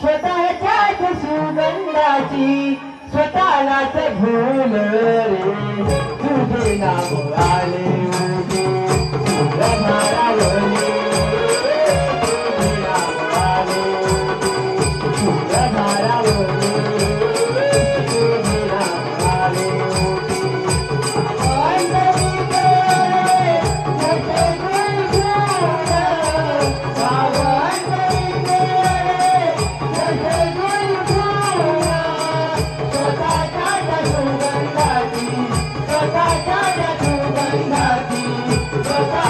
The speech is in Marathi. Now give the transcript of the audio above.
स्वतःच्या स्वतःच्याच सुगंधाची स्वतःलाच भूल रे. तुझे नाव Thank you.